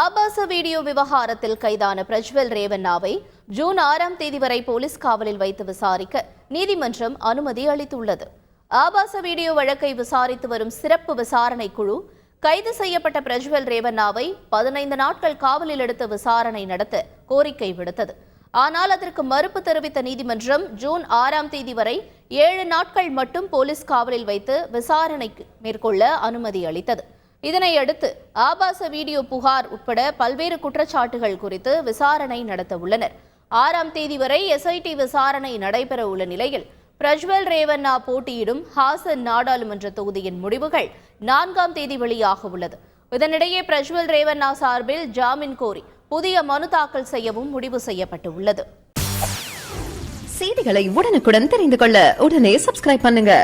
ஆபாச வீடியோ விவகாரத்தில் கைதான பிரஜ்வல் ரேவண்ணாவை ஜூன் ஆறாம் தேதி வரை போலீஸ் காவலில் வைத்து விசாரிக்க நீதிமன்றம் அனுமதி அளித்துள்ளது. ஆபாச வீடியோ வழக்கை விசாரித்து வரும் சிறப்பு விசாரணை குழு கைது செய்யப்பட்ட பிரஜ்வல் ரேவண்ணாவை பதினைந்து நாட்கள் காவலில் எடுத்து விசாரணை நடத்த கோரிக்கை விடுத்தது. ஆனால் அதற்கு மறுப்பு தெரிவித்த நீதிமன்றம் ஜூன் ஆறாம் தேதி வரை ஏழு நாட்கள் மட்டும் போலீஸ் காவலில் வைத்து விசாரணைக்கு மேற்கொள்ள அனுமதி அளித்தது. இதனையடுத்து ஆபாச வீடியோ புகார் உட்பட பல்வேறு குற்றச்சாட்டுகள் குறித்து விசாரணை நடத்த உள்ளனர் ஆறாம் தேதி வரை எஸ்ஐடி விசாரணை நடைபெற உள்ள நிலையில் பிரஜ்வல் ரேவண்ணா போட்டியிடும் ஹாசன் நாடாளுமன்ற தொகுதியின் முடிவுகள் நான்காம் தேதி வெளியாக உள்ளது. இதனிடையே பிரஜ்வல் ரேவண்ணா சார்பில் ஜாமீன் கோரி புதிய மனு தாக்கல் செய்யவும் முடிவு செய்யப்பட்டுள்ளது. செய்திகளை உடனுக்குடன் தெரிந்து கொள்ள உடனே சப்ஸ்கிரைப் பண்ணுங்க.